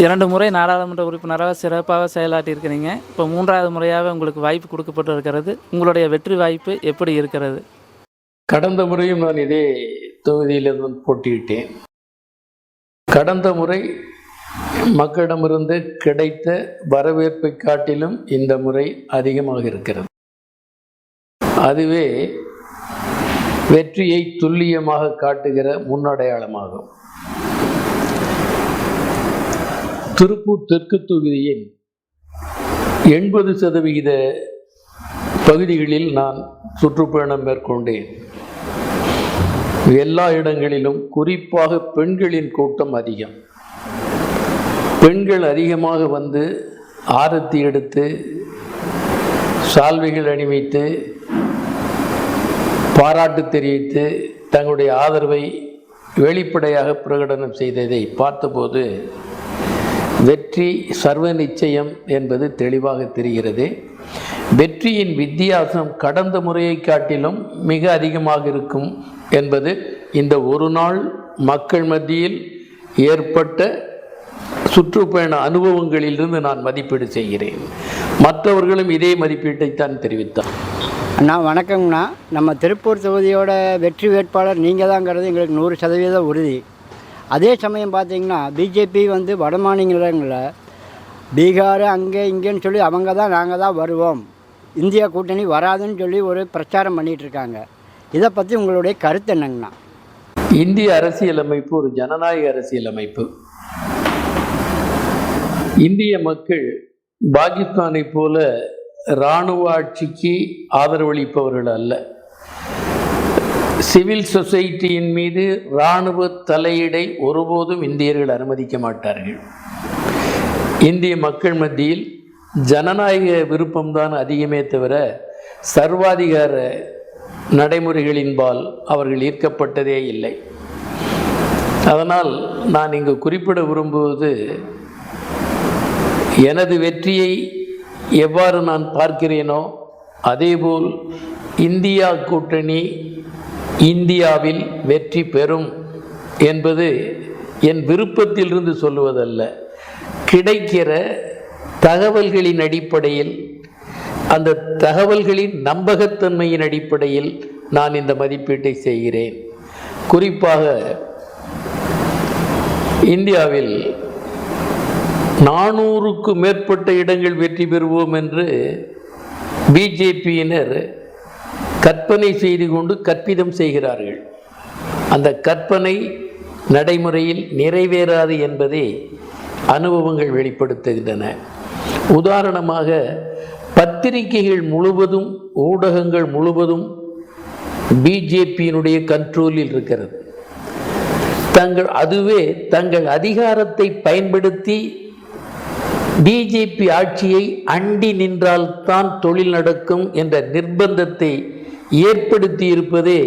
இரண்டு முறை நாடாளுமன்ற உறுப்பினராக சிறப்பாக செயலாற்றியிருக்கிறீங்க. இப்போ மூன்றாவது முறையாக உங்களுக்கு வாய்ப்பு கொடுக்கப்பட்டு இருக்கிறது உங்களுடைய வெற்றி வாய்ப்பு எப்படி இருக்கிறது? கடந்த முறையும் நான் இதே தொகுதியிலிருந்து போட்டியிட்டேன். கடந்த முறை மக்களிடமிருந்து கிடைத்த வரவேற்பை காட்டிலும் இந்த முறை அதிகமாக இருக்கிறது. அதுவே வெற்றியை துல்லியமாக காட்டுகிற முன்னடையாளமாகும். திருப்பூர் தெற்கு தொகுதியின் எண்பது சதவிகித பகுதிகளில் நான் சுற்றுப்பயணம் மேற்கொண்டேன். எல்லா இடங்களிலும் குறிப்பாக பெண்களின் கூட்டம் அதிகம். பெண்கள் அதிகமாக வந்து ஆரத்தி எடுத்து சால்வைகள் அணிவித்து பாராட்டு தெரிவித்து தங்களுடைய ஆதரவை வெளிப்படையாக பிரகடனம் செய்ததை பார்த்தபோது வெற்றி சர்வ நிச்சயம் என்பது தெளிவாக தெரிகிறது. வெற்றியின் வித்தியாசம் கடந்த முறையை காட்டிலும் மிக அதிகமாக இருக்கும் என்பது இந்த ஒரு நாள் மக்கள் மத்தியில் ஏற்பட்ட சுற்றுப்பயண அனுபவங்களிலிருந்து நான் மதிப்பீடு செய்கிறேன். மற்றவர்களும் இதே மதிப்பீட்டைத்தான் தெரிவித்தார். அண்ணா வணக்கங்கண்ணா. நம்ம திருப்பூர் தொகுதியோட வெற்றி வேட்பாளர் நீங்கள் தாங்கிறது எங்களுக்கு நூறு சதவீதம் உறுதி. அதே சமயம் பார்த்தீங்கன்னா பிஜேபி வந்து வட மாநிலங்களில் பீகார் அங்கே இங்கேன்னு சொல்லி அவங்க தான் நாங்கள் தான் வருவோம். இந்தியா கூட்டணி வராதுன்னு சொல்லி ஒரு பிரச்சாரம் பண்ணிகிட்டு இருக்காங்க. இதை பற்றி உங்களுடைய கருத்து என்னங்கண்ணா? இந்திய அரசியலமைப்பு ஒரு ஜனநாயக அரசியலமைப்பு. இந்திய மக்கள் பாகிஸ்தானை போல இராணுவ ஆட்சிக்கு ஆதரவளிப்பவர்கள் அல்ல. சிவில் சொசைட்டியின் மீது இராணுவ தலையீடை ஒருபோதும் இந்தியர்கள் அனுமதிக்க மாட்டார்கள். இந்திய மக்கள் மத்தியில் ஜனநாயக விருப்பம்தான் அதிகமே தவிர சர்வாதிகார நடைமுறைகளின்பால் அவர்கள் ஈர்க்கப்பட்டதே இல்லை. அதனால் நான் இங்கு குறிப்பிட விரும்புவது எனது வெற்றியை எவ்வாறு நான் பார்க்கிறேனோ அதேபோல் இந்தியா கூட்டணி இந்தியாவில் வெற்றி பெறும் என்பது என் விருப்பத்திலிருந்து சொல்லுவதல்ல. கிடைக்கிற தகவல்களின் அடிப்படையில் அந்த தகவல்களின் நம்பகத்தன்மையின் அடிப்படையில் நான் இந்த மதிப்பீட்டை செய்கிறேன். குறிப்பாக இந்தியாவில் நானூறுக்கு மேற்பட்ட இடங்கள் வெற்றி பெறுவோம் என்று பிஜேபியினர் கற்பனை செய்து கொண்டு கற்பிதம் செய்கிறார்கள். அந்த கற்பனை நடைமுறையில் நிறைவேறாது என்பதை அனுபவங்கள் வெளிப்படுத்துகின்றன. உதாரணமாக பத்திரிகைகள் முழுவதும் ஊடகங்கள் முழுவதும் பிஜேபியினுடைய கண்ட்ரோலில் இருக்கிறது. தங்கள் அதுவே தங்கள் அதிகாரத்தை பயன்படுத்தி பிஜேபி ஆட்சியை அண்டி நின்றால்தான் தொழில் நடக்கும் என்ற நிர்பந்தத்தை ஏற்படுத்தி இருப்பதே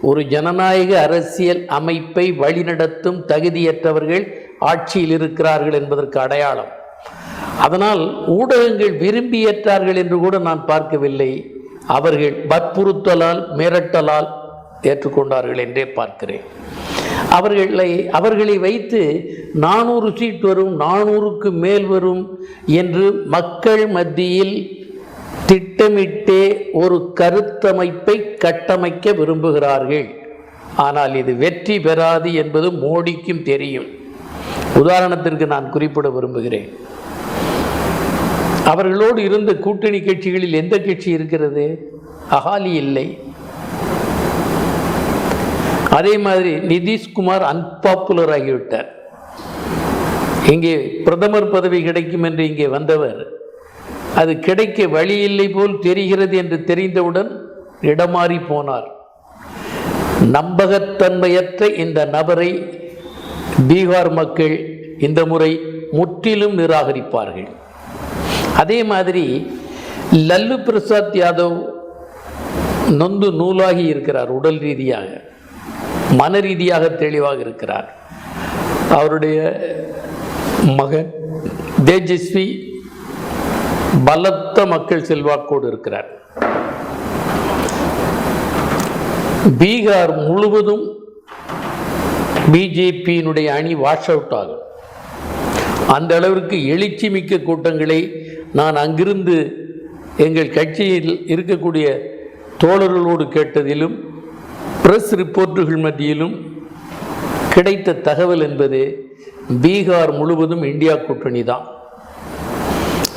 ஒரு ஜனநாயக அரசியல் அமைப்பை வழிநடத்தும் தகுதியற்றவர்கள் ஆட்சியில் இருக்கிறார்கள் என்பதற்கு அடையாளம். அதனால் ஊடகங்கள் விரும்பியேற்றார்கள் என்று கூட நான் பார்க்கவில்லை. அவர்கள் வற்புறுத்தலால் மிரட்டலால் ஏற்றுக்கொண்டார்கள் என்றே பார்க்கிறேன். அவர்களை அவர்களை வைத்து நானூறு சீட் வரும் நானூறுக்கு மேல் வரும் என்று மக்கள் மத்தியில் திட்டமிட்டே ஒரு கருத்தமைப்பை கட்டமைக்க விரும்புகிறார்கள். ஆனால் இது வெற்றி பெறாது என்பது மோடிக்கும் தெரியும். உதாரணத்திற்கு நான் குறிப்பிட விரும்புகிறேன். அவர்களோடு இருந்த கூட்டணி கட்சிகளில் எந்த கட்சி இருக்கிறது? அகாலி இல்லை. அதே மாதிரி நிதிஷ்குமார் அன்பாப்புலர் ஆகிவிட்டார். இங்கே பிரதமர் பதவி கிடைக்கும் என்று இங்கே வந்தவர் அது கிடைக்க வழி இல்லை போல் தெரிகிறது என்று தெரிந்தவுடன் இடமாறி போனார். நம்பகத்தன்மையற்ற இந்த நபரை பீகார் மக்கள் இந்த முறை முற்றிலும் நிராகரிப்பார்கள். அதே மாதிரி லல்லு பிரசாத் யாதவ் நொந்து நூலாகி இருக்கிறார் உடல் ரீதியாக மன ரீதியாக தெளிவாக இருக்கிறார். அவருடைய மகன் தேஜஸ்வி பலத்த மக்கள் செல்வாக்கோடு இருக்கிறார். பீகார் முழுவதும் பிஜேபியினுடைய அணி வாஷ் அவுட் ஆகும். அந்த அளவிற்கு எழுச்சி மிக்க கூட்டங்களை நான் அங்கிருந்து எங்கள் கட்சியில் இருக்கக்கூடிய தோழர்களோடு கேட்டதிலும் பிரஸ் ரிப்போர்ட்டுகள் மத்தியிலும் கிடைத்த தகவல் என்பது பீகார் முழுவதும் இந்தியா கூட்டணி தான்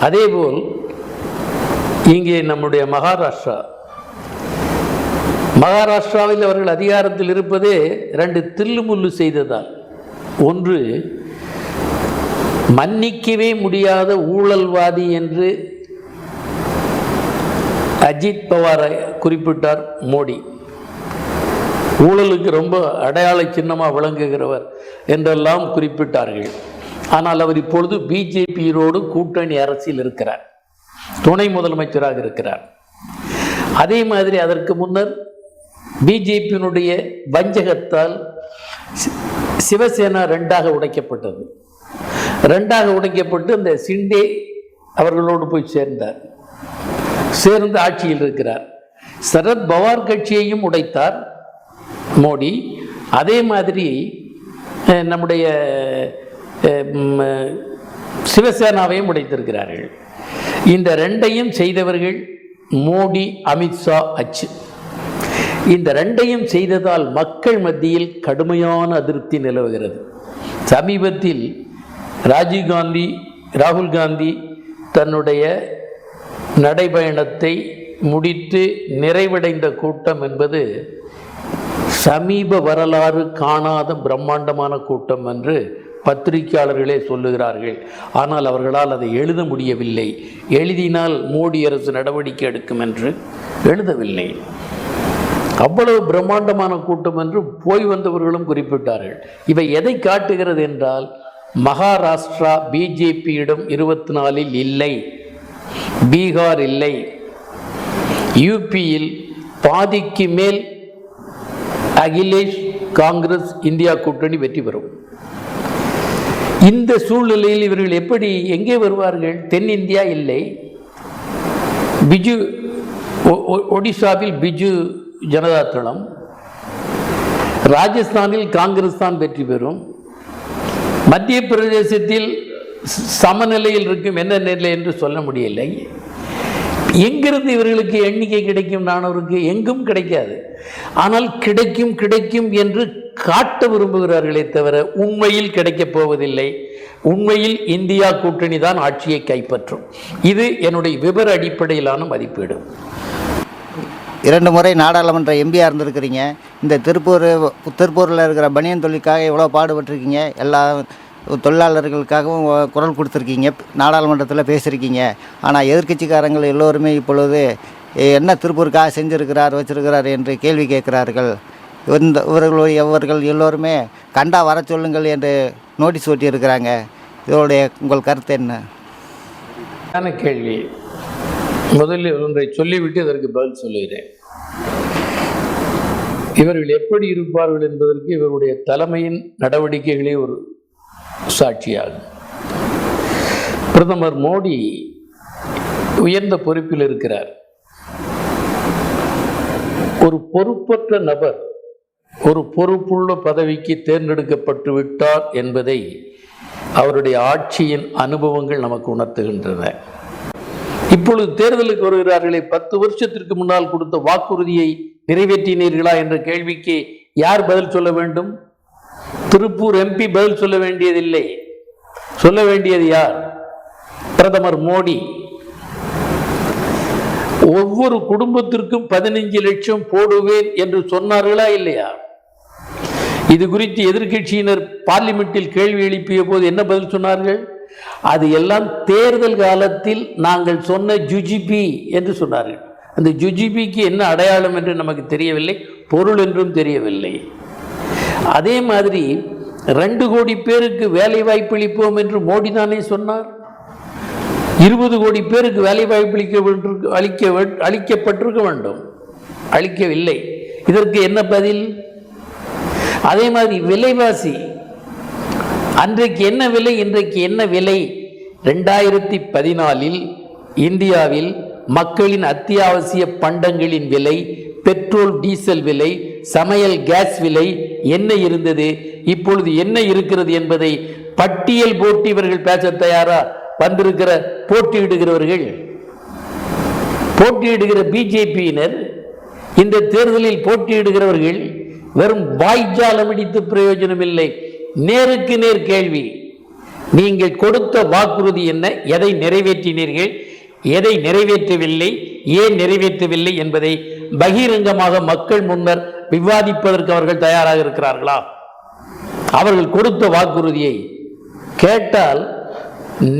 அதேபோல் இங்கே நம்முடைய மகாராஷ்டிரா. மகாராஷ்டிராவில் அவர்கள் அதிகாரத்தில் இருப்பதே ரெண்டு தில்லுமுல்லு செய்ததால். ஒன்று மன்னிக்கவே முடியாத ஊழல்வாதி என்று அஜித் பவாரை குறிப்பிட்டார் மோடி. ஊழலுக்கு ரொம்ப அடையாள சின்னமாக விளங்குகிறவர் என்றெல்லாம் குறிப்பிட்டார்கள். ஆனால் அவர் இப்பொழுது பிஜேபியோடு கூட்டணி அரசில் இருக்கிறார். துணை முதலமைச்சராக இருக்கிறார். அதே மாதிரி அதற்கு முன்னர் பிஜேபியினுடைய வஞ்சகத்தால் சிவசேனா ரெண்டாக உடைக்கப்பட்டது. ரெண்டாக உடைக்கப்பட்டு அந்த சிண்டே அவர்களோடு போய் சேர்ந்தார். சேர்ந்து ஆட்சியில் இருக்கிறார். சரத் பவார் கட்சியையும் உடைத்தார் மோடி. அதே மாதிரி நம்முடைய சிவசேனாவையும் உடைத்திருக்கிறார்கள். இந்த ரெண்டையும் செய்தவர்கள் மோடி அமித்ஷா அச்சு. இந்த ரெண்டையும் செய்ததால் மக்கள் மத்தியில் கடுமையான அதிருப்தி நிலவுகிறது. சமீபத்தில் ராஜீவ்காந்தி ராகுல் காந்தி தன்னுடைய நடைபயணத்தை முடித்து நிறைவடைந்த கூட்டம் என்பது சமீப வரலாறு காணாத பிரம்மாண்டமான கூட்டம் என்று பத்திரிகையாளர்களே சொல்லுகிறார்கள். ஆனால் அவர்களால் அதை எழுத முடியவில்லை. எழுதினால் மோடி அரசு நடவடிக்கை எடுக்கும் என்று எழுதவில்லை. அவ்வளவு பிரம்மாண்டமான கூட்டம் என்று போய் வந்தவர்களும் குறிப்பிட்டார்கள். இவை எதை காட்டுகிறது என்றால் மகாராஷ்டிரா பிஜேபியிடம் இருபத்தி நாலில் இல்லை பீகார் இல்லை யூபியில் பாதிக்கு மேல் அகிலேஷ் காங்கிரஸ் இந்தியா கூட்டணி வெற்றி பெறும். இந்த சூழ்நிலையில் இவர்கள் எப்படி எங்கே வருவார்கள்? தென்னிந்தியா இல்லை. பிஜு ஒ- ஒடிசாவில் பிஜு ஜனதா தளம். ராஜஸ்தானில் காங்கிரஸ் தான் வெற்றி பெறும். மத்திய பிரதேசத்தில் சமநிலையில் இருக்கும் என்ன நிலை என்று சொல்ல முடியலை. எங்கிருந்து இவர்களுக்கு எண்ணிக்கை கிடைக்கும் நானூறுக்கு எங்கும் கிடைக்காது. ஆனால் கிடைக்கும் கிடைக்கும் என்று காட்ட விரும்புகிறார்களே தவிர உண்மையில் கிடைக்கப் போவதில்லை. உண்மையில் இந்தியா கூட்டணி தான் ஆட்சியை கைப்பற்றும். இது என்னுடைய விவர அடிப்படையிலான மதிப்பீடு. இரண்டு முறை நாடாளுமன்ற எம்பியாக இருந்திருக்கிறீங்க. இந்த திருப்பூர் திருப்பூரில் இருக்கிற பனியன் தொழிலுக்காக எவ்வளோ பாடுபட்டிருக்கீங்க? எல்லா தொழிலாளர்களுக்காகவும் குரல் கொடுத்துருக்கீங்க நாடாளுமன்றத்தில் பேசியிருக்கீங்க. ஆனால் எதிர்கட்சிக்காரங்கள் எல்லோருமே இப்பொழுது என்ன திருப்பூருக்காக செஞ்சுருக்கிறார் வச்சிருக்கிறார்? என்று கேள்வி கேட்கிறார்கள். இந்த இவர்கள் இவர்கள் எல்லோருமே கண்டா வர சொல்லுங்கள் என்று நோட்டீஸ் ஒட்டியிருக்கிறாங்க. இதோடைய உங்கள் கருத்து என்ன? கேள்வி. முதலில் ஒன்றை சொல்லிவிட்டு இதற்கு பதில் சொல்லுகிறேன். இவர்கள் எப்படி இருப்பார்கள் என்பதற்கு இவருடைய தலைமையின் நடவடிக்கைகளே ஒரு சாட்சியாகும். பிரதமர் மோடி உயர்ந்த பொறுப்பில் இருக்கிறார். ஒரு பொறுப்பற்ற நபர் ஒரு பொறுப்புள்ள பதவிக்கு தேர்ந்தெடுக்கப்பட்டு விட்டார் என்பதை அவருடைய ஆட்சியின் அனுபவங்கள் நமக்கு உணர்த்துகின்றன. இப்பொழுது தேர்தலுக்கு வருகிறார்களே பத்து வருஷத்திற்கு முன்னால் கொடுத்த வாக்குறுதியை நிறைவேற்றினீர்களா என்ற கேள்விக்கு யார் பதில் சொல்ல வேண்டும்? திருப்பூர் எம்பி பதில் சொல்ல வேண்டியதில்லை. சொல்ல வேண்டியது யார்? பிரதமர் மோடி. ஒவ்வொரு குடும்பத்திற்கும் பதினைஞ்சு லட்சம் போடுவேன் என்று சொன்னார்களா இல்லையா? இது குறித்து எதிர்க்கட்சியினர் பார்லிமெண்ட்டில் கேள்வி எழுப்பிய போது என்ன பதில் சொன்னார்கள்? அது எல்லாம் தேர்தல் காலத்தில் நாங்கள் சொன்ன ஜுஜிபி என்று சொன்னார்கள். அந்த ஜுஜிபிக்கு என்ன அடையாளம் என்று நமக்கு தெரியவில்லை. பொருள் என்றும் தெரியவில்லை. அதே மாதிரி ரெண்டு கோடி பேருக்கு வேலை வாய்ப்பு அளிப்போம் என்று மோடி தானே சொன்னார். இருபது கோடி பேருக்கு வேலை வாய்ப்பு அளிக்க அளிக்க அளிக்கப்பட்டிருக்க வேண்டும். அளிக்கவில்லை. இதற்கு என்ன பதில்? அதே மாதிரி விலைவாசி. அன்றைக்கு என்ன விலை இன்றைக்கு என்ன விலை? ரெண்டாயிரத்தி பதினாலில் இந்தியாவில் மக்களின் அத்தியாவசிய பண்டங்களின் விலை பெட்ரோல் டீசல் விலை சமையல் கேஸ் விலை என்ன இருந்தது? இப்பொழுது என்ன இருக்கிறது என்பதை பட்டியல் போட்டு இவர்கள் பேச தயாரா வந்திருக்கிற போட்டியிடுகிறவர்கள்? போட்டியிடுகிற பிஜேபியினர் இந்த தேர்தலில் போட்டியிடுகிறவர்கள் வெறும் வாய்ஜாலம் அடித்து பிரயோஜனம் இல்லை நேருக்கு நேர் கேள்வி நீங்கள் கொடுத்த வாக்குறுதி என்ன? எதை நிறைவேற்றினீர்கள்? எதை நிறைவேற்றவில்லை? ஏன் நிறைவேற்றவில்லை என்பதை பகிரங்கமாக மக்கள் முன்னர் விவாதிப்பதற்கு அவர்கள் தயாராக இருக்கிறார்களா? அவர்கள் கொடுத்த வாக்குறுதியை கேட்டால்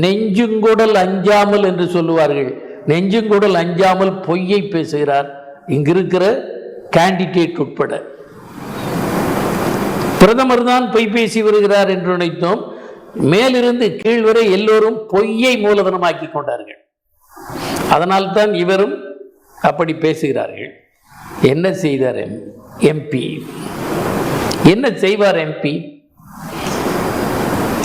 நெஞ்சுங்குடல் அஞ்சாமல் என்று சொல்லுவார்கள். நெஞ்சுங்குடல் அஞ்சாமல் பொய்யை பேசுகிறார். இங்கிருக்கிற கேண்டிடேட் உட்பட. பிரதமர் தான் பொய் பேசி வருகிறார் என்று நினைத்தோம். மேலிருந்து கீழ் வரை எல்லோரும் பொய்யை மூலதனமாக்கி கொண்டார்கள். அதனால்தான் இவரும் அப்படி பேசுகிறார்கள். என்ன செய்தார் எம்பி என்ன செய்வார் எம்பி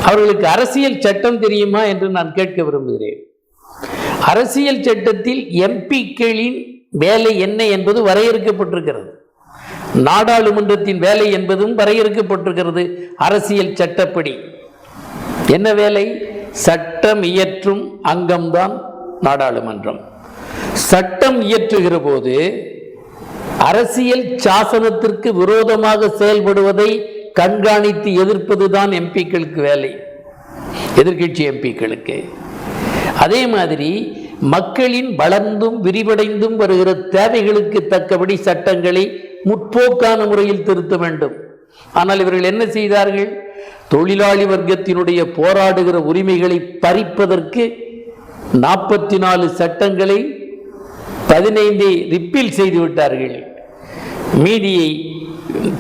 அவர்களுக்கு அரசியல் சட்டம் தெரியுமா என்று நான் கேட்க விரும்புகிறேன். அரசியல் சட்டத்தில் எம்பிக்களின் வேலை என்ன என்பது வரையறுக்கப்பட்டிருக்கிறது. நாடாளுமன்றத்தின் வேலை என்பதும் வரையறுக்கப்பட்டிருக்கிறது. அரசியல் சட்டப்படி. என்ன வேலை? சட்டம் இயற்றும் அங்கம்தான் நாடாளுமன்றம். சட்டம் இயற்றுகிற போது அரசியல் சாசனத்திற்கு விரோதமாக செயல்படுவதை கண்காணித்து எதிர்ப்பதுதான் எம்பிக்களுக்கு வேலை. எதிர்க்கட்சி எம்பிக்களுக்கு. அதே மாதிரி மக்களின் வளர்ந்தும் விரிவடைந்தும் வருகிற தேவைகளுக்கு தக்கபடி சட்டங்களை முற்போக்கான முறையில் திருத்த வேண்டும். ஆனால் இவர்கள் என்ன செய்தார்கள்? தொழிலாளி வர்க்கத்தினுடைய போராடுகிற உரிமைகளை பறிப்பதற்கு நாற்பத்தி நாலு சட்டங்களை பதினைந்தை ரிப்பீல் செய்து விட்டார்கள். மீதியை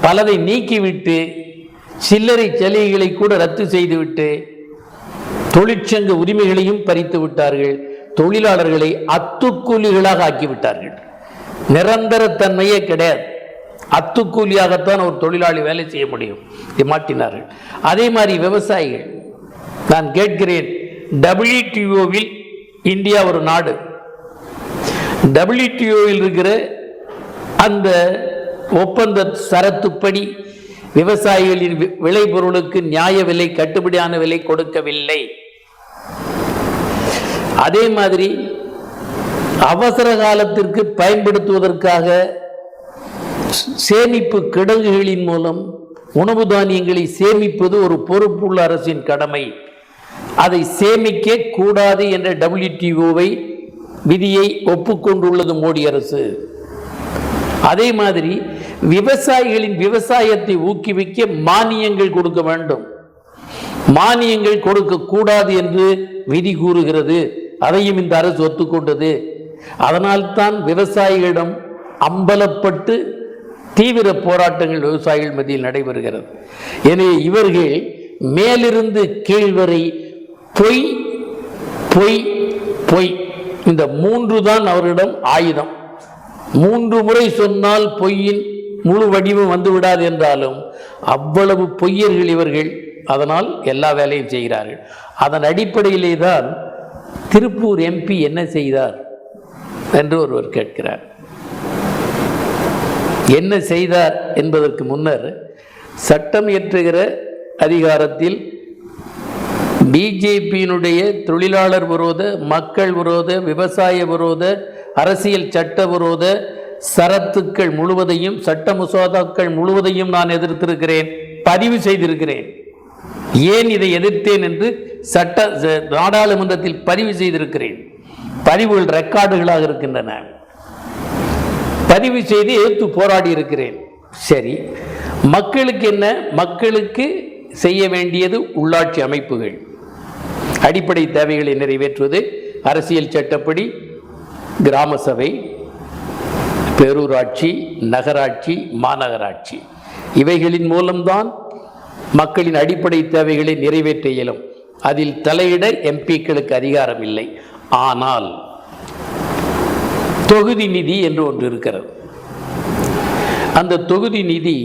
பலதை நீக்கிவிட்டு சில்லறை சலுகைகளை கூட ரத்து செய்துவிட்டு தொழிற்சங்க உரிமைகளையும் பறித்து விட்டார்கள். தொழிலாளர்களை அத்துக்கூலிகளாக ஆக்கிவிட்டார்கள். நிரந்தர தன்மையே கிடையாது. அத்துக்கூலியாகத்தான் ஒரு தொழிலாளி வேலை செய்ய முடியும். இதை மாட்டினார்கள் அதே மாதிரி விவசாயிகள் நான் கேட்கிறேன் டபிள்யூடிஓவில் இந்தியா ஒரு நாடு. டபிள்யூடிஓவில் இருக்கிற அந்த ஒப்பந்த சரத்துப்படி விவசாயிகளின் வி- விளைபொருளுக்கு நியாய விலை கட்டுப்படியான விலை கொடுக்கவில்லை. அதே மாதிரி அவசர காலத்திற்கு பயன்படுத்துவதற்காக சேமிப்பு கிடங்குகளின் மூலம் உணவு தானியங்களை சேமிப்பது ஒரு பொறுப்புள்ள அரசின் கடமை. அதை சேமிக்க கூடாது என்ற டபிள்யூடிஓவை விதியை ஒப்புக்கொண்டுள்ளது மோடி அரசு. அதே மாதிரி விவசாயிகளின் விவசாயத்தை ஊக்குவிக்க மானியங்கள் கொடுக்க வேண்டும். மானியங்கள் கொடுக்க கூடாது என்று விதி கூறுகிறது. அதையும் இந்த அரசு ஒத்துக்கொண்டது. அதனால்தான் விவசாயிகளிடம் அம்பலப்பட்டு தீவிர போராட்டங்கள் விவசாயிகள் மத்தியில் நடைபெறுகிறது. எனவே இவர்கள் மேலிருந்து கீழ் வரை பொய் பொய் பொய் இந்த மூன்று தான் அவரிடம் ஆயுதம். மூன்று முறை சொன்னால் பொய்யின் முழு வடிவம் வந்து விடாது என்றாலும் அவ்வளவு பொய்யர்கள் இவர்கள். அதனால் எல்லா வேலையும் செய்கிறார்கள். அதன் அடிப்படையிலே தான் திருப்பூர் எம்பி என்ன செய்தார் என்று ஒருவர் கேட்கிறார். என்ன செய்தார் என்பதற்கு முன்னர் சட்டம் இயற்றுகிற அதிகாரத்தில் பிஜேபியினுடைய தொழிலாளர் விரோத மக்கள் விரோத விவசாய விரோத அரசியல் சட்ட விரோத சரத்துக்கள் முழுவதையும் சட்ட மசோதாக்கள் முழுவதையும் நான் எதிர்த்திருக்கிறேன் பதிவு செய்திருக்கிறேன். ஏன் இதை எதிர்த்தேன் என்று சட்ட நாடாளுமன்றத்தில் பதிவு செய்திருக்கிறேன். பதிவுகள் ரெக்கார்டுகளாக இருக்கின்றன. பதிவு செய்து எதிர்த்து போராடி இருக்கிறேன். சரி மக்களுக்கு என்ன? மக்களுக்கு செய்ய வேண்டியது உள்ளாட்சி அமைப்புகள். அடிப்படை தேவைகளை நிறைவேற்றுவது அரசியல் சட்டப்படி கிராம சபை பேரூராட்சி நகராட்சி மாநகராட்சி. இவைகளின் மூலம்தான் மக்களின் அடிப்படை தேவைகளை நிறைவேற்ற இயலும். அதில் தலையிட எம்பிக்களுக்கு அதிகாரம் இல்லை ஆனால் தொகுதி நிதி என்று ஒன்று இருக்கிறது. அந்த தொகுதி நிதி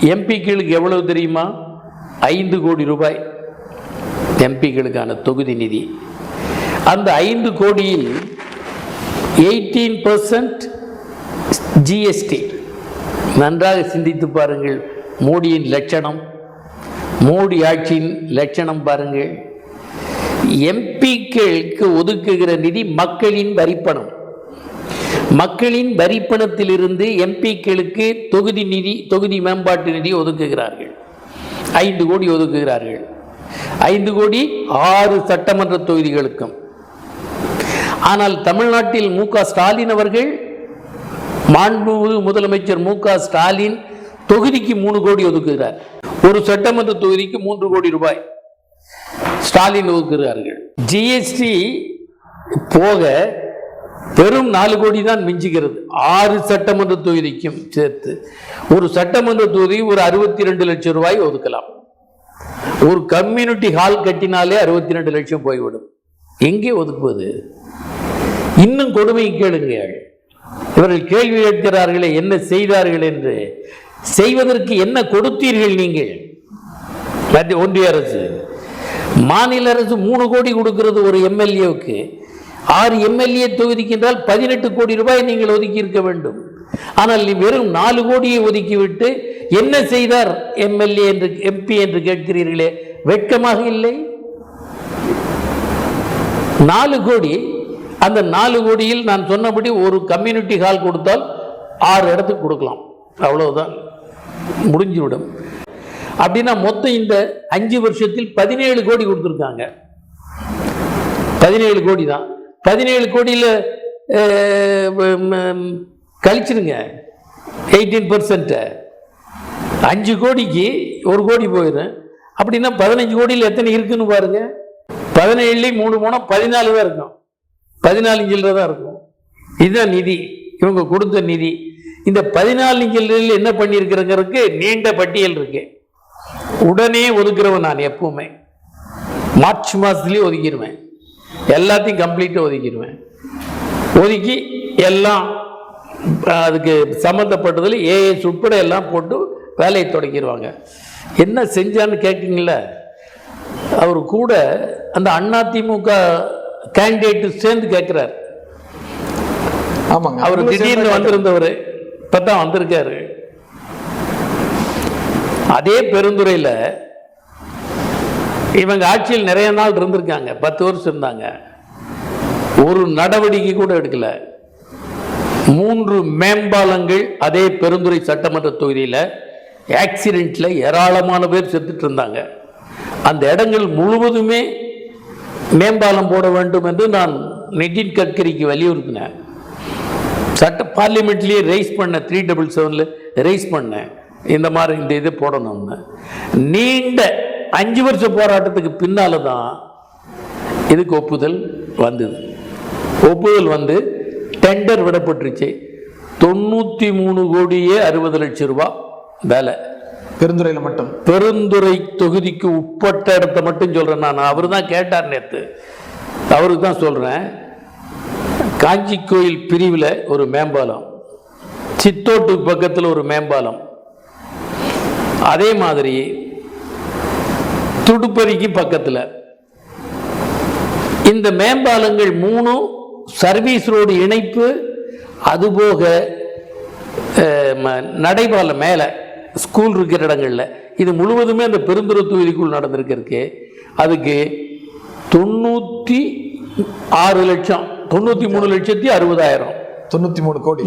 எம்பிக்களுக்கு எவ்வளவு தெரியுமா? ஐந்து கோடி ரூபாய் எம்பிக்களுக்கான தொகுதி நிதி. அந்த ஐந்து கோடியில் எயிட்டீன் பர்சன்ட் ஜிஎஸ்டி நன்றாக சிந்தித்து பாருங்கள். மோடியின் லட்சணம் மோடி ஆட்சியின் லட்சணம் பாருங்கள். எம்பிக்களுக்கு ஒதுக்குகிற நிதி மக்களின் வரிப்பணம். மக்களின் வரிப்பணத்திலிருந்து எம்பிக்களுக்கு தொகுதி நிதி தொகுதி மேம்பாட்டு நிதி ஒதுக்குகிறார்கள். ஐந்து கோடி ஒதுக்குகிறார்கள். ஐந்து கோடி ஆறு சட்டமன்ற தொகுதிகளுக்கும். ஆனால் தமிழ்நாட்டில் மு ஸ்டாலின் அவர்கள் மாண்புமிகு முதலமைச்சர் மு ஸ்டாலின் தொகுதிக்கு மூணு கோடி ஒதுக்குகிறார். ஒரு சட்டமன்ற தொகுதிக்கு மூன்று கோடி ரூபாய் ஸ்டாலின் ஒதுக்குகிறார்கள். ஜிஎஸ்டி போக வெறும் நாலு கோடி தான் மிஞ்சுகிறது. ஆறு சட்டமன்ற தொகுதிக்கும் சேர்த்து. ஒரு சட்டமன்ற தொகுதி ஒரு அறுபத்தி ரெண்டு லட்சம் ரூபாய் ஒதுக்கலாம். ஒரு கம்யூனிட்டி ஹால் கட்டினாலே அறுபத்தி ரெண்டு லட்சம் போய்விடும். எங்கே ஒதுக்குவது? இன்னும் கொடுமை கேளுங்கள். இவர்கள் கேள்வி கேட்கிறார்களே என்ன செய்தார்கள் என்று. செய்வதற்கு என்ன கொடுத்தீர்கள் நீங்கள்? ஒன்றிய அரசு. மாநில அரசு மூணு கோடி கொடுக்கிறது ஒரு எம்எல்ஏவுக்கு. ஆறு எம்எல்ஏ தொகுதிக்கு என்றால் பதினெட்டு கோடி ரூபாய் நீங்கள் ஒதுக்கி இருக்க வேண்டும். ஆனால் நீ வெறும் நாலு கோடியை ஒதுக்கிவிட்டு என்ன செய்தார் எம்எல்ஏ என்று எம்பி என்று கேட்கிறீர்களே? வெட்கமாக இல்லை? நாலு கோடி. அந்த நாலு கோடியில் நான் சொன்னபடி ஒரு கம்யூனிட்டி ஹால் கொடுத்தால் ஆறு இடத்துக்கு கொடுக்கலாம். அவ்வளவுதான். முடிஞ்சுவிடும். அப்படின்னா மொத்தம் இந்த அஞ்சு வருஷத்தில் பதினேழு கோடி கொடுத்துருக்காங்க. பதினேழு கோடி தான். பதினேழு கோடியில் கழிச்சிருங்க. எயிட்டீன் பர்சன்ட்டை அஞ்சு கோடிக்கு ஒரு கோடி போயிடும். அப்படின்னா பதினஞ்சு கோடியில் எத்தனை இருக்குன்னு பாருங்கள் பதினேழுலேயும் மூணு போனால் பதினாலு தான் இருக்கும். பதினாலு சில்லறை தான் இருக்கும். இதுதான் நிதி. இவங்க கொடுத்த நிதி. இந்த பதினாலு சில்லறையில் என்ன பண்ணியிருக்கிறங்கிறதுக்கு நீண்ட பட்டியல் இருக்கு. உடனே ஒதுக்குறவன் நான் எப்பவுமே. மார்ச் மாதத்துலேயே ஒதுக்கிடுவேன் எல்லாத்தையும் கம்ப்ளீட்டாக ஒதுக்கிடுவேன் ஒதுக்கி எல்லாம் அதுக்கு சம்மந்தப்பட்டதில் ஏஎஸ் உட்பட எல்லாம் போட்டு வேலையை தொடங்கிடுவாங்க என்ன செஞ்சான்னு கேட்குங்கள அவர் கூட அந்த அதிமுக கேண்டிடேட்டு சேர்ந்து கேட்குறாரு. ஆமாங்க. அவர் திடீர்னு வந்திருந்தவர் இப்போ தான் வந்திருக்காரு. அதே பெருந்துறையில் இவங்க ஆட்சியில் நிறைய நாள் இருந்திருக்காங்க. பத்து வருஷம் இருந்தாங்க. ஒரு நடவடிக்கை கூட எடுக்கல. மூன்று மேம்பாலங்கள் அதே பெருந்துறை சட்டமன்ற தொகுதியில் ஆக்சிடெண்ட்ல ஏராளமான பேர் செத்துட்டு இருந்தாங்க. அந்த இடங்கள் முழுவதுமே மேம்பாலம் போட வேண்டும் என்று நான் நிதின் கட்கரிக்கு வலியுறுத்தினேன். சட்ட பார்லிமெண்ட்லேயே ரைஸ் பண்ண த்ரீ டபுள் செவனில் ரைஸ் பண்ணேன். இந்த மாதிரி இந்த இது போடணும்னு. நீண்ட அஞ்சு வருஷ போராட்டத்துக்கு பின்னால் தான் இதுக்கு ஒப்புதல் வந்தது. ஒப்புதல் வந்து டெண்டர் விடப்பட்டுருச்சு. தொண்ணூற்றி மூணு கோடியே அறுபது லட்சம் ரூபாய் வேலை. பெருந்துறையில் மட்டும். பெருந்துறை தொகுதிக்கு உட்பட்ட இடத்த மட்டும் சொல்கிறேன் நான். அவர் தான் கேட்டார் நேற்று அவருக்கு தான் சொல்கிறேன் காஞ்சி கோயில் பிரிவில் ஒரு மேம்பாலம். சித்தோட்டுக்கு பக்கத்தில் ஒரு மேம்பாலம். அதே மாதிரி துடுப்பறிக்கு பக்கத்தில். இந்த மேம்பாலங்கள் மூணும் சர்வீஸ் ரோடு இணைப்பு அதுபோக ம- நடைபாலம் மேலே. ஸ்கூல் இருக்கிற இடங்கள்ல இது முழுவதுமே அந்த பெருந்துறை தொகுதிக்குள் நடந்திருக்கு அதுக்கு தொண்ணூற்றி ஆறு லட்சம் தொண்ணூற்றி மூணு லட்சத்தி அறுபதாயிரம். தொண்ணூத்தி மூணு கோடி.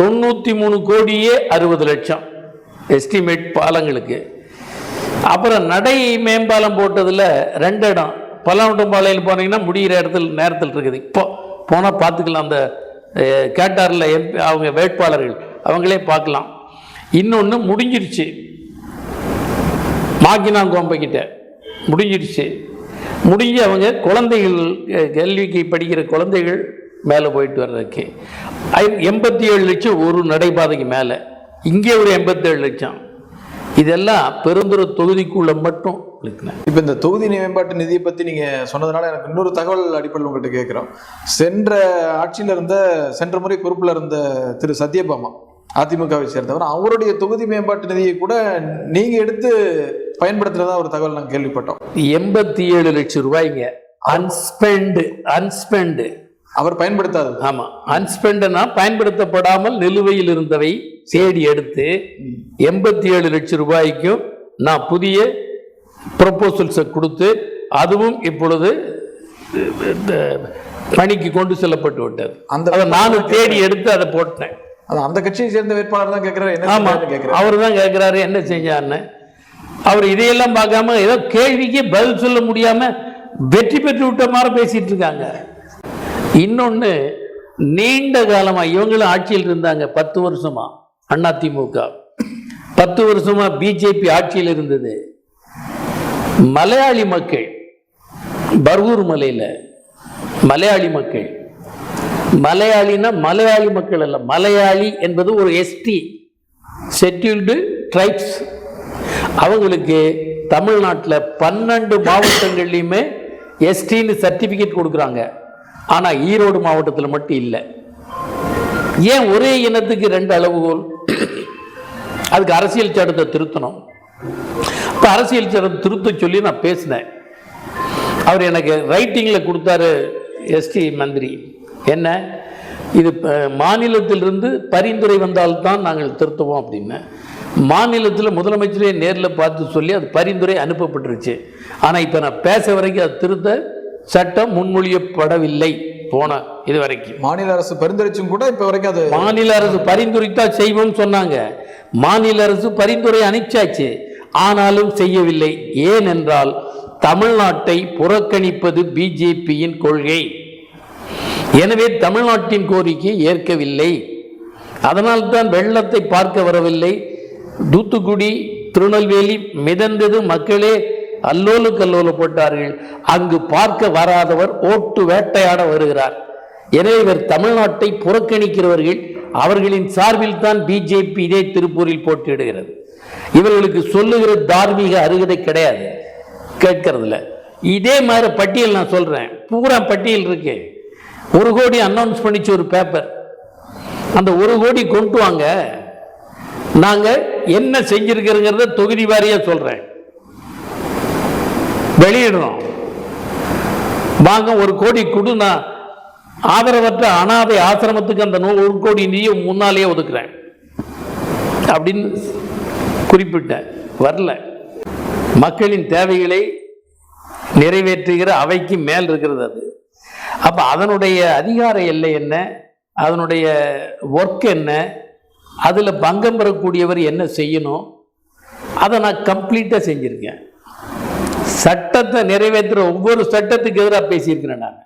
தொண்ணூத்தி மூணு கோடியே அறுபது லட்சம் எஸ்டிமேட் பாலங்களுக்கு. அப்புறம் நடை மேம்பாலம் போட்டதுல ரெண்டு இடம். பல்லாவட்டம்பாளையம் போனீங்கன்னா முடிகிற இடத்துல நேரத்தில் இருக்குது. இப்போ போனால் பார்த்துக்கலாம் அந்த கேட்டார்ல எம்பி அவங்க வேட்பாளர்கள் அவங்களே பார்க்கலாம். இன்னொன்று முடிஞ்சிருச்சு. மாக்கினாங்கோம்பை முடிஞ்சிருச்சு. முடிஞ்சு அவங்க குழந்தைகள் கல்விக்கு படிக்கிற குழந்தைகள் மேலே போயிட்டு வர்றதுக்கு. ஐ- எண்பத்தி ஏழு லட்சம் ஒரு நடைபாதைக்கு மேலே. இங்கே ஒரு எண்பத்தேழு லட்சம். இதெல்லாம் பெருந்துற தொகுதிக்குள்ள மட்டும் இப்போ இந்த தொகுதி மேம்பாட்டு நிதியை பற்றி நீங்கள் சொன்னதுனால எனக்கு இன்னொரு தகவல் அடிப்படையில் உங்கள்கிட்ட கேட்குறோம். சென்ற ஆட்சியில் இருந்த சென்ற முறை பொறுப்பில் இருந்த திரு சத்யபாமா அதிமுகவை சேர்ந்தவர். அவருடைய தொகுதி மேம்பாட்டு நிதியை கூட நீங்க எடுத்து பயன்படுத்துறதா ஒரு தகவல் நாங்கள் கேள்விப்பட்டோம். எண்பத்தி ஏழு லட்சம் ரூபாய்ங்க. அன்ஸ்பெண்டு அன்ஸ்பெண்டு அவர் பயன்படுத்தாது. ஆமா. அன்ஸ்பெண்டுனா பயன்படுத்தப்படாமல் நிலுவையில் இருந்தவை தேடி எடுத்து எண்பத்தி ஏழு லட்சம் ரூபாய்க்கும் நான் புதிய ப்ரொபோசல்ஸை கொடுத்து அதுவும் இப்பொழுது பணிக்கு கொண்டு செல்லப்பட்டு விட்டது. அந்த- அதை நானும் தேடி எடுத்து அதை போட்டேன். அது அந்த கட்சியை சேர்ந்த வேட்பாளர் தான் கேட்கிறாரு என்ன ஆமா செஞ்சாருன்னு கேட்கிறாரு அவர் தான் கேட்குறாரு என்ன செஞ்சான்னு அவர் இதையெல்லாம் பார்க்காம ஏதோ கேள்விக்கு பதில் சொல்ல முடியாம வெற்றி பெற்று விட்ட மாதிரி பேசிட்டு இருக்காங்க. இன்னொன்னு நீண்ட காலமா இவங்களும் ஆட்சியில் இருந்தாங்க பத்து வருஷமா அதிமுக பத்து வருஷமா பிஜேபி ஆட்சியில் இருந்தது. மலையாளி மக்கள் பர்கூர் மலையில மலையாளி மக்கள். மலையாளினா மலையாளி மக்கள் அல்ல. மலையாளி என்பது ஒரு எஸ்டி ஷெட்யூல்டு ட்ரைப்ஸ் அவங்களுக்கு தமிழ்நாட்டில் பன்னெண்டு மாவட்டங்கள்லையுமே எஸ்டின்னு சர்டிஃபிகேட் கொடுக்குறாங்க. ஆனால் ஈரோடு மாவட்டத்தில் மட்டும் இல்லை. ஏன் ஒரே இனத்துக்கு ரெண்டு அளவுகோல்? அதுக்கு அரசியல் சட்டத்தை திருத்தணும். இப்போ அரசியல் சட்டம் திருத்த சொல்லி நான் பேசினேன். அவர் எனக்கு ரைட்டிங்கில் கொடுத்தாரு எஸ்டி மந்திரி. என்ன? இது மாநிலத்திலிருந்து பரிந்துரை வந்தால்தான் நாங்கள் திருத்துவோம் அப்படின்னு. மாநிலத்தில் முதலமைச்சரே நேரில் பார்த்து சொல்லி அது பரிந்துரை அனுப்பப்பட்டுருச்சு. ஆனால் இப்போ நான் பேச வரைக்கும் அது திருத்த சட்டம் முன்மொழியப்படவில்லை போன இது வரைக்கும். மாநில அரசு பரிந்துரைச்சும் கூட இப்ப வரைக்கும் அது மாநில அரசு பரிந்துரைத்தா செய்வோம் சொன்னாங்க. மாநில அரசு பரிந்துரை அனுப்பிச்சாச்சு. ஆனாலும் செய்யவில்லை. ஏனென்றால் தமிழ்நாட்டை புறக்கணிப்பது பிஜேபியின் கொள்கை. எனவே தமிழ்நாட்டின் கோரிக்கை ஏற்கவில்லை. அதனால்தான் வெள்ளத்தை பார்க்க வரவில்லை. தூத்துக்குடி திருநெல்வேலி மிதந்தது மக்களே அல்லோலு கல்லோலப்பட்டார்கள் அங்கு பார்க்க வராதவர் ஓட்டு வேட்டையாட வருகிறார். எனவே இவர் தமிழ்நாட்டை புறக்கணிக்கிறவர்கள் அவர்களின் சார்பில் தான் பிஜேபி இதே திருப்பூரில் போட்டியிடுகிறது. இவர்களுக்கு சொல்லுகிற தார்மீக அருகதை கிடையாது. கேட்கறதுல இதே மாதிரி பட்டியல் நான் சொல்றேன். பூரா பட்டியல் இருக்கு. ஒரு கோடி அனௌன்ஸ் பண்ணிச்சு ஒரு பேப்பர் அந்த ஒரு கோடி கொண்டு வாங்க. நாங்கள் என்ன செஞ்சிருக்கிறோங்கிறத தொகுதி வாரியாக சொல்கிறேன் வெளியிடுறோம். வாங்க ஒரு கோடி கொடு நான் ஆதரவற்ற அனாதை ஆசிரமத்துக்கு அந்த நூ- ஒரு கோடி நிதியை முன்னாலேயே ஒதுக்குறேன். அப்படின்னு குறிப்பிட்டேன். வரல. மக்களின் தேவைகளை நிறைவேற்றுகிற அவைக்கு மேல் இருக்கிறது அது. அப்போ அதனுடைய அதிகார எல்லை என்ன? அதனுடைய ஒர்க் என்ன? அதில் பங்கம் பெறக்கூடியவர் என்ன செய்யணும்? அதை நான் கம்ப்ளீட்டாக செஞ்சுருக்கேன். சட்டத்தை நிறைவேற்றுற ஒவ்வொரு சட்டத்துக்கு எதிராக பேசியிருக்கிறேன் நான்.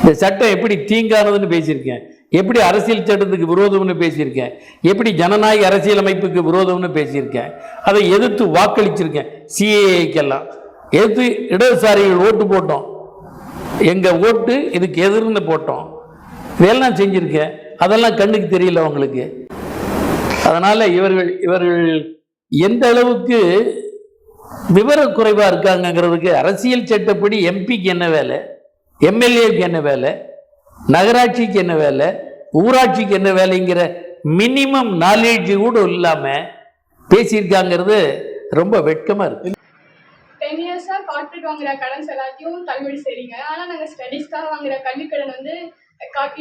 இந்த சட்டம் எப்படி தீங்கானதுன்னு பேசியிருக்கேன். எப்படி அரசியல் சட்டத்துக்கு விரோதம்னு பேசியிருக்கேன். எப்படி ஜனநாயக அரசியலமைப்புக்கு விரோதம்னு பேசியிருக்கேன். அதை எதிர்த்து வாக்களிச்சிருக்கேன். சிஏஏக்கெல்லாம் எதிர்த்து இடதுசாரிகள் ஓட்டு போட்டோம். எங்கள் ஓட்டு இதுக்கு எதிர்னு போட்டோம். இதெல்லாம் செஞ்சுருக்கேன். அதெல்லாம் கண்ணுக்கு தெரியல அவங்களுக்கு அதனால் இவர்கள் இவர்கள் எந்த அளவுக்கு விவர குறைவாக இருக்காங்கங்கிறதுக்கு அரசியல் சட்டப்படி எம்பிக்கு என்ன வேலை? எம்எல்ஏக்கு என்ன வேலை? நகராட்சிக்கு என்ன வேலை? ஊராட்சிக்கு என்ன வேலைங்கிற மினிமம் நாலேஜ் கூட இல்லாமல் பேசியிருக்காங்கிறது ரொம்ப வெட்கமாக இருக்குது இயர்ஸா வாங்குற கடன்ஸ் எல்லாத்தையும் தள்ளுபடி செய்றீங்க. ஆனா நாங்க ஸ்டடீஸ்க்காக வாங்குற கல்வி கடன் வந்து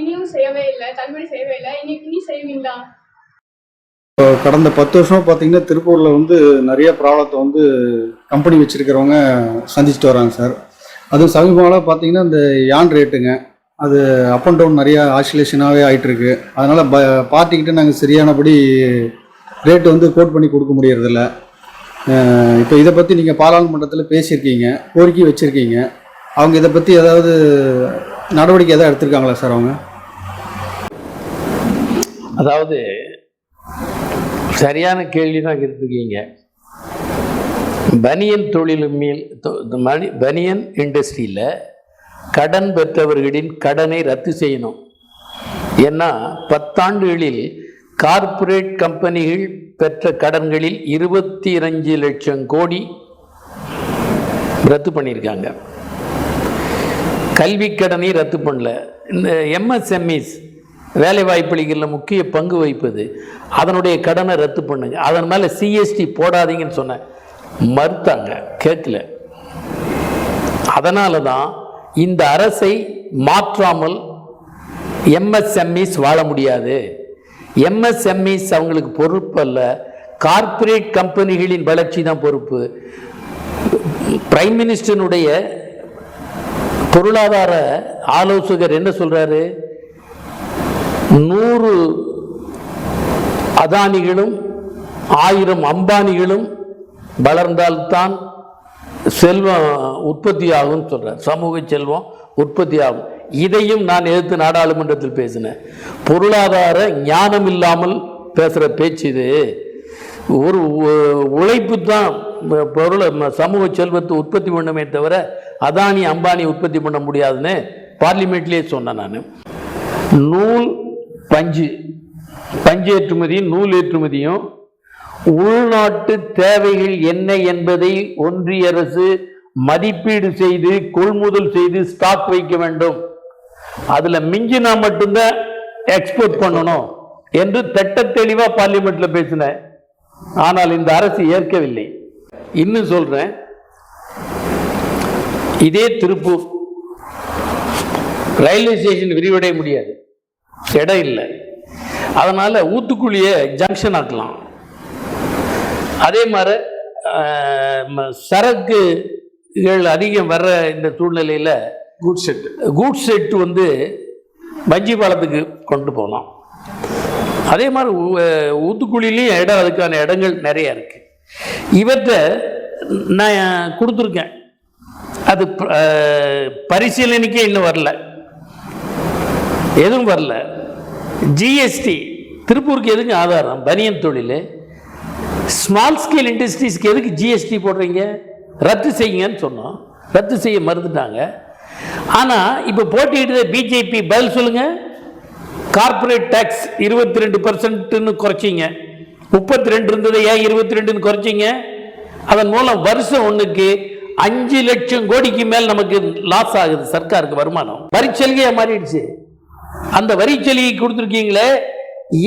இனியும் செய்யவே இல்லை. தள்ளுபடி செய்யவே இல்லை. இனி இனி செய்வீங்களா? இப்போ கடந்த பத்து வருஷமா பார்த்தீங்கன்னா திருப்பூரில் வந்து நிறைய ப்ராப்ளத்தை வந்து கம்பெனி வச்சுருக்கிறவங்க சந்திச்சுட்டு வராங்க சார் அது சமீபமாக பார்த்தீங்கன்னா இந்த யான் ரேட்டுங்க அது அப் அண்ட் டவுன் நிறையா ஆசிலேஷனாகவே ஆகிட்டுருக்கு அதனால் ப பார்ட்டிக்கிட்ட நாங்கள் சரியானபடி ரேட்டு வந்து கோட் பண்ணி கொடுக்க முடியறதில்ல. இப்போ இதை பற்றி நீங்கள் பாராளுமன்றத்தில் பேசியிருக்கீங்க கோரிக்கை வச்சுருக்கீங்க. அவங்க இதை பற்றி ஏதாவது நடவடிக்கை எதாவது எடுத்திருக்காங்களா சார் அவங்க? அதாவது சரியான கேள்வி தான் கேட்டிருக்கீங்க. பனியன் தொழிலுமில் மணி- பனியன் இண்டஸ்ட்ரியில் கடன் பெற்றவர்களின் கடனை ரத்து செய்யணும். ஏன்னா பத்தாண்டுகளில் கார்ப்பரேட் கம்பெனிகள் பெற்ற கடன்களில் இருபத்தி அஞ்சு லட்சம் கோடி ரத்து பண்ணியிருக்காங்க. கல்வி கடனை ரத்து பண்ணல. இந்த எம்எஸ்எம்இஸ் வேலை வாய்ப்பளிகளில் முக்கிய பங்கு வகிப்பது அதனுடைய கடனை ரத்து பண்ணுங்க. அதன் மேலே சிஎஸ்டி போடாதீங்கன்னு சொன்ன மறுத்தாங்க கேட்கல. அதனால தான் இந்த அரசை மாற்றாமல் எம்எஸ்எம்இஸ் வாழ முடியாது. எம்எஸ்எம்இஸ் அவங்களுக்கு பொறுப்பு அல்ல. கார்ப்பரேட் கம்பெனிகளின் வளர்ச்சி தான் பொறுப்பு. பிரைம் மினிஸ்டருடைய பொருளாதார ஆலோசகர் என்ன சொல்றாரு? நூறு அதானிகளும் ஆயிரம் அம்பானிகளும் வளர்ந்தால்தான் செல்வம் உற்பத்தி ஆகும் சொல்றார். சமூக செல்வம் உற்பத்தி ஆகும் இதையும் நான் எதிர்த்து நாடாளுமன்றத்தில் பேசினேன். பொருளாதார ஞானம் இல்லாமல் பேசுகிற பேச்சு இது. ஒரு உழைப்பு தான் பொருளை சமூக செல்வத்தை உற்பத்தி பண்ணுமே தவிர அதானி அம்பானி உற்பத்தி பண்ண முடியாதுன்னு பார்லிமெண்ட்லேயே சொன்னேன் நான். நூல் பஞ்சு பஞ்சு ஏற்றுமதியும் நூல் ஏற்றுமதியும் உள்நாட்டு தேவைகள் என்ன என்பதை ஒன்றிய அரசு மதிப்பீடு செய்து கொள்முதல் செய்து ஸ்டாக் வைக்க வேண்டும். அதில் மிஞ்சினா மட்டும்தான் எக்ஸ்போர்ட் பண்ணணும் என்று திட்ட தெளிவா பார்லிமெண்ட்ல பேசினேன். ஆனால் இந்த அரசு ஏற்கவில்லை. இன்னும் சொல்றேன். இதே திருப்பூர் ரயில்வே ஸ்டேஷன் விரிவடைய முடியாது. இடம் இல்லை. அதனால ஊத்துக்குழியை ஜங்ஷன் ஆக்கலாம். அதே மாதிரி சரக்குகள் அதிகம் வர்ற இந்த சூழ்நிலையில் குட் ஷெட் கூட்ஸ் செட் வந்து வஞ்சி பாலத்துக்கு கொண்டு போகலாம் அதே மாதிரி ஊத்துக்குழிலையும் இடம் அதுக்கான இடங்கள் நிறைய இருக்குது இவற்றை நான் கொடுத்துருக்கேன். அது ப- பரிசீலனைக்கே இன்னும் வரல. எதுவும் வரல. ஜிஎஸ்டி திருப்பூருக்கு எதுக்கு ஆதாரம்? பனியன் தொழில். ஸ்மால் ஸ்கேல் இண்டஸ்ட்ரீஸ்க்கு எதுக்கு ஜிஎஸ்டி போடுறீங்க? ரத்து செய்யுங்கன்னு சொன்னோம். ரத்து செய்ய மறுத்துட்டாங்க. ஆனால் இப்போ போட்டியிடுற பிஜேபி பதில் சொல்லுங்க. கார்ப்பரேட் டேக்ஸ் இருபத்தி ரெண்டு பர்சன்ட்னு குறைச்சிங்க. முப்பத்தி ரெண்டு இருந்ததை ஏன் இருபத்தி ரெண்டுன்னு குறைச்சிங்க? அதன் மூலம் வருஷம் ஒன்றுக்கு அஞ்சு லட்சம் கோடிக்கு மேல் நமக்கு லாஸ் ஆகுது சர்க்காருக்கு வருமானம். வரிச்சலுகையாக மாறிடுச்சு? அந்த வரிச்சலுகை கொடுத்துருக்கீங்களே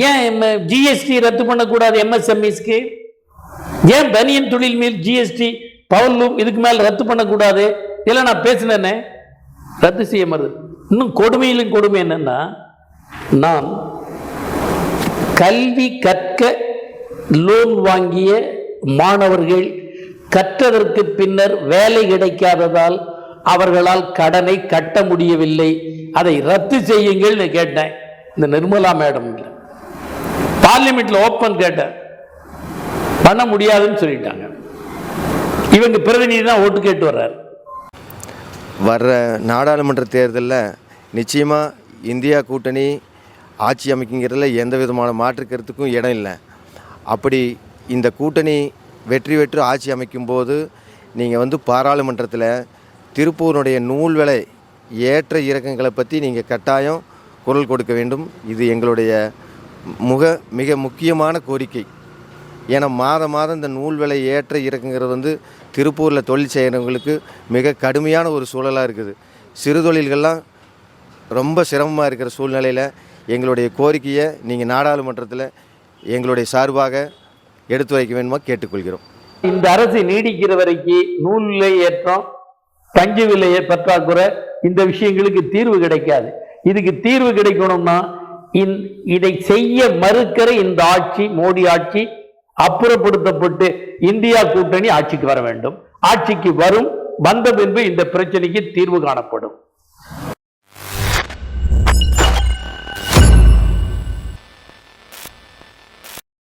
ஏன் ஜிஎஸ்டி ரத்து பண்ணக்கூடாது எம்எஸ்எம்இஸ்க்கு ஏன் பனியன் தொழில் மேல் ஜிஎஸ்டி பவர்லூம் இதுக்கு மேல் ரத்து பண்ணக்கூடாது? இல்லை நான் பேசினேன்னே ரத்து செய்ய மறுது இன்னும் கொடுமையிலும் கொடுமை என்னன்னா நான் கல்வி கற்க லோன் வாங்கிய மாணவர்கள் கற்றதற்கு பின்னர் வேலை கிடைக்காததால் அவர்களால் கடனை கட்ட முடியவில்லை. அதை ரத்து செய்யுங்கள்னு கேட்டேன். இந்த நிர்மலா மேடம் பார்லிமெண்ட்ல ஓப்பன் கேட்டேன். பண்ண முடியாதுன்னு சொல்லிட்டாங்க. இவங்க பிரதிநிதி தான் ஓட்டு கேட்டு வர்றாரு. வர்ற நாடாளுமன்ற தேர்தலில் நிச்சயமாக இந்தியா கூட்டணி ஆட்சி அமைக்குங்கிறதுல எந்த விதமான மாற்று கருத்துக்கும் இடம் இல்லை. அப்படி இந்த கூட்டணி வெற்றி பெற்று ஆட்சி அமைக்கும்போது நீங்கள் வந்து பாராளுமன்றத்தில் திருப்பூருடைய நூல் விலை ஏற்ற இறக்கங்களை பற்றி நீங்கள் கட்டாயம் குரல் கொடுக்க வேண்டும். இது எங்களுடைய முக மிக முக்கியமான கோரிக்கை. ஏன்னா மாதம் மாதம் இந்த நூல் விலை ஏற்ற இறக்குங்கிறது வந்து திருப்பூரில் தொழில் செய்கிறவங்களுக்கு மிக கடுமையான ஒரு சூழலாக இருக்குது. சிறு தொழில்கள்லாம் ரொம்ப சிரமமாக இருக்கிற சூழ்நிலையில் எங்களுடைய கோரிக்கையை நீங்கள் நாடாளுமன்றத்தில் எங்களுடைய சார்பாக எடுத்து வைக்க வேண்டுமா கேட்டுக்கொள்கிறோம். இந்த அரசு நீடிக்கிற வரைக்கும் நூல் விலை ஏற்றம் பஞ்சு விலை பற்றாக்குறை இந்த விஷயங்களுக்கு தீர்வு கிடைக்காது. இதுக்கு தீர்வு கிடைக்கணும்னா இதை செய்ய மறுக்கிற இந்த ஆட்சி மோடி ஆட்சி அப்புறப்படுத்தப்பட்டு இந்தியா கூட்டணி ஆட்சிக்கு வர வேண்டும். ஆட்சிக்கு வரும் வந்த பின்பு இந்த பிரச்சனைக்கு தீர்வு காணப்படும்.